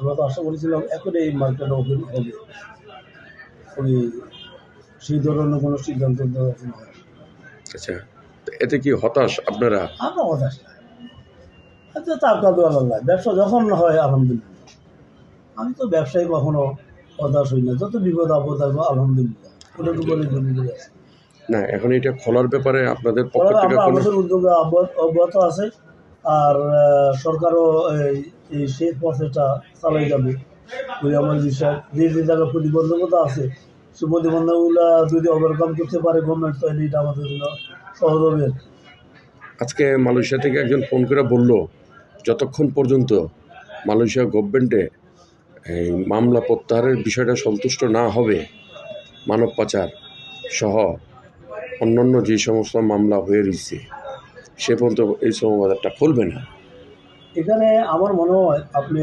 আমরা তো আশা করেছিলাম এখন এই মার্কেট ওপেন হবে ওই সেই ধরনের কোনো সিদ্ধান্ত। আচ্ছা এতে কি হতাশ আপনারা? আমরা হতাশ না। আচ্ছা তার কাদু আল্লাহ ব্যবসা যখন হয় আলহামদুলিল্লাহ। আমি তো ব্যবসায়ী কখনো হতাশ হই না। যত বিপদ আপদ আসব আলহামদুলিল্লাহ। আছে। না এখন এটা খোলার ব্যাপারে আপনাদের পক্ষ থেকে কোনো আমাদের উদ্যোগে অব্যাহত আছে। আর সরকারও এই- সেই প্রসেসটা চালাই যাবে। ওই আমার বিষয় যে যে জায়গায় প্রতিবন্ধকতা আছে। সে প্রতিবন্ধকগুলো যদি ওভারকাম করতে পারে গভর্নমেন্ট তাহলে এটা আমাদের জন্য সহজ হবে। আজকে মালয়েশিয়া থেকে একজন ফোন করে বলল, যতক্ষণ পর্যন্ত মালয়েশিয়া গভর্নমেন্টে এই মামলা প্রত্যাহারের বিষয়টা সন্তুষ্ট না হবে, মানব পাচার সহ অন্যান্য যে সমস্ত মামলা হয়ে রয়েছে সে পর্যন্ত এই সমবাদারটা খুলবে না। এখানে আমার মনে হয় আপনি